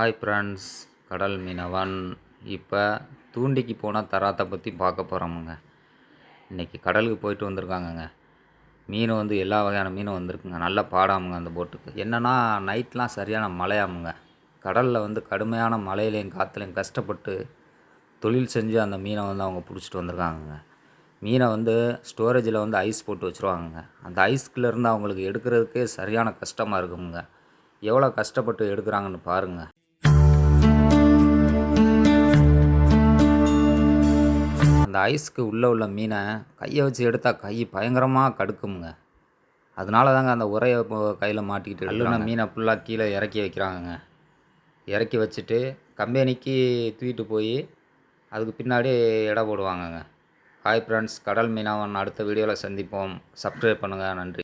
Hi friends கடல் மீனவன். இப்போ தூண்டிக்கு போனால் தராத்தை பற்றி பார்க்க போகிறோமுங்க இன்றைக்கி கடலுக்கு போயிட்டு வந்திருக்காங்கங்க. மீன் வந்து எல்லா வகையான மீனும் வந்திருக்குங்க. நல்லா பாடாமுங்க அந்த போட்டுக்கு. என்னென்னா நைட்லாம் சரியான மழையாமுங்க. கடலில் வந்து கடுமையான மழையிலையும் காற்றுலையும் கஷ்டப்பட்டு தொழில் செஞ்சு அந்த மீனை வந்து அவங்க பிடிச்சிட்டு வந்திருக்காங்கங்க. மீனை வந்து ஸ்டோரேஜில் வந்து ஐஸ் போட்டு வச்சுருவாங்கங்க. அந்த ஐஸ்குள்ளேருந்து அவங்களுக்கு எடுக்கிறதுக்கே சரியான கஷ்டமாக இருக்குங்க எவ்வளோ கஷ்டப்பட்டு எடுக்கிறாங்கன்னு பாருங்கள் அந்த ஐஸ்க்கு உள்ளே உள்ள மீனை கையை வச்சு எடுத்தால் கை பயங்கரமாக கடுக்குமுங்க. அதனால தாங்க அந்த உரையை கையில் மாட்டிக்கிட்டு அள்ளுன மீனை ஃபுல்லாக கீழே இறக்கி வைக்கிறாங்கங்க. இறக்கி வச்சுட்டு கம்பெனிக்கு தூக்கிட்டு போய் அதுக்கு பின்னாடி எடை போடுவாங்கங்க. ஹாய் ஃப்ரெண்ட்ஸ் கடல் மீனவன் அடுத்த வீடியோவில் சந்திப்போம். சப்ஸ்கிரைப் பண்ணுங்கள் நன்றி.